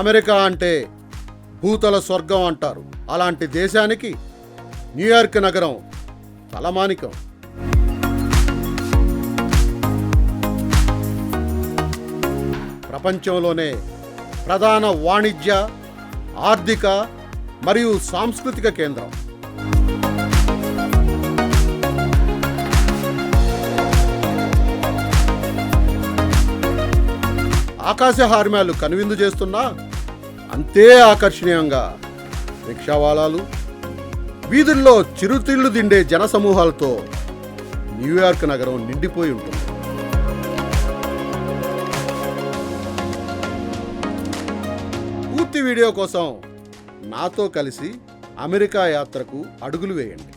America అంటే భూతల స్వర్గం అంటారు. అలాంటి దేశానికి న్యూయార్క్ నగరం తలమానికం ప్రపంచంలోనే ప్రధాన వాణిజ్య ఆర్థిక మరియు సాంస్కృతిక కేంద్రం. ఆకాశ హార్మ్యాలు కనువిందు చేస్తున్నా అంతే ఆకర్షణీయంగా. రిక్షావాలాలు వీధుల్లో చిరుతిళ్ళు దిండే జనసమూహాలతో న్యూయార్క్ నగరం నిండిపోయి ఉంటుంది. పూర్తి వీడియో కోసం నాతో కలిసి అమెరికా యాత్రకు అడుగులు వేయండి.